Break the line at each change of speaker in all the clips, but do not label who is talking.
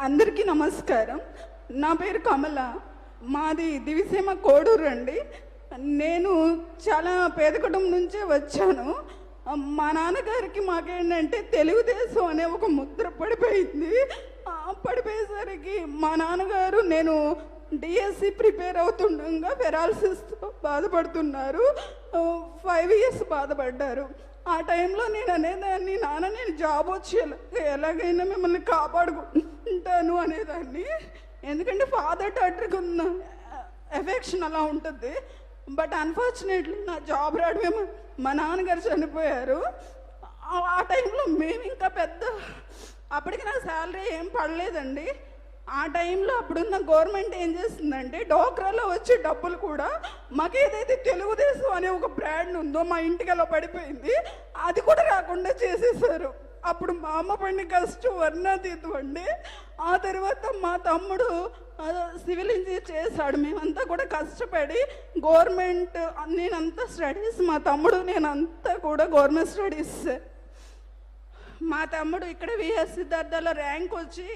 అందరికీ నమస్కారం. నా పేరు కమల. మాది దివిసీమ కోడూరు అండి. నేను చాలా పేద కుటుంబం నుంచే వచ్చాను. మా నాన్నగారికి మాకేంటంటే తెలుగుదేశం అనే ఒక ముద్ర పడిపోయింది. ఆ పడిపోయేసరికి మా నాన్నగారు నేను డిఎస్సి ప్రిపేర్ అవుతుండగా పెరాలసిస్తో బాధపడుతున్నారు. ఫైవ్ ఇయర్స్ బాధపడ్డారు. ఆ టైంలో నేను అనేదాన్ని నాన్న నేను జాబ్ వచ్చి ఎలాగైనా మిమ్మల్ని కాపాడుకుంటాను అనేదాన్ని. ఎందుకంటే ఫాదర్ డాటర్కి ఉన్న ఎఫెక్షన్ అలా ఉంటుంది. బట్ అన్ఫార్చునేట్లీ నా జాబ్ రావడమే మా- మా నాన్నగారు చనిపోయారు. ఆ- ఆ టైంలో మేము ఇంకా పెద్ద అప్పటికి నా శాలరీ ఏం పడలేదండి. ఆ టైంలో అప్పుడున్న గవర్నమెంట్ ఏం చేస్తుందంటే డోక్రాలో వచ్చే డబ్బులు కూడా మాకు ఏదైతే తెలుగుదేశం అనే ఒక బ్రాండ్ ఉందో మా ఇంటికి అలా పడిపోయింది. అది కూడా రాకుండా చేసేసారు. అప్పుడు మా అమ్మ పడిన కష్టం వర్ణాతీతం అండి. ఆ తర్వాత మా తమ్ముడు సివిల్ ఇంజనీర్ చేశాడు. మేమంతా కూడా కష్టపడి గవర్నమెంట్ నేనంతా స్టడీస్ మా తమ్ముడు నేనంతా కూడా గవర్నమెంట్ స్టడీస్. మా తమ్ముడు ఇక్కడ విఎస్ సిద్ధార్థలో ర్యాంక్ వచ్చి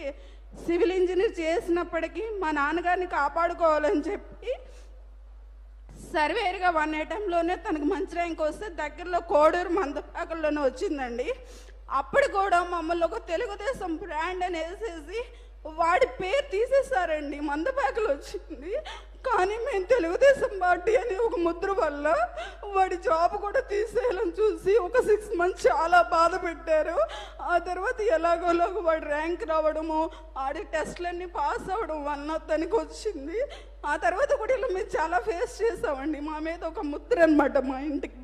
సివిల్ ఇంజనీర్ చేసినప్పటికీ మా నాన్నగారిని కాపాడుకోవాలని చెప్పి సర్వేర్గా వన్ ఐటెంలోనే తనకు మంచి ర్యాంక్ వస్తే దగ్గరలో కోడూరు మందపాకల్లోనే వచ్చిందండి. అప్పుడు కూడా మమ్మల్ని ఒక తెలుగుదేశం బ్రాండ్ అని వేసేసి వాడి పేరు తీసేశారండి. మందపాకలు వచ్చింది. కానీ మేము తెలుగుదేశం పార్టీ అని ఒక ముద్ర వల్ల వాడి జాబ్ కూడా తీసేయాలని చూసి ఒక సిక్స్ మంత్స్ చాలా బాధ పెట్టారు. ఆ తర్వాత ఎలాగోలాగో వాడి ర్యాంక్ రావడము ఆడి టెస్ట్లన్నీ పాస్ అవ్వడం వల్ల తనకి వచ్చింది. ఆ తర్వాత కూడా ఇలా మేము చాలా ఫేస్ చేసామండి. మా మీద ఒక ముద్ర అనమాట మా ఇంటికి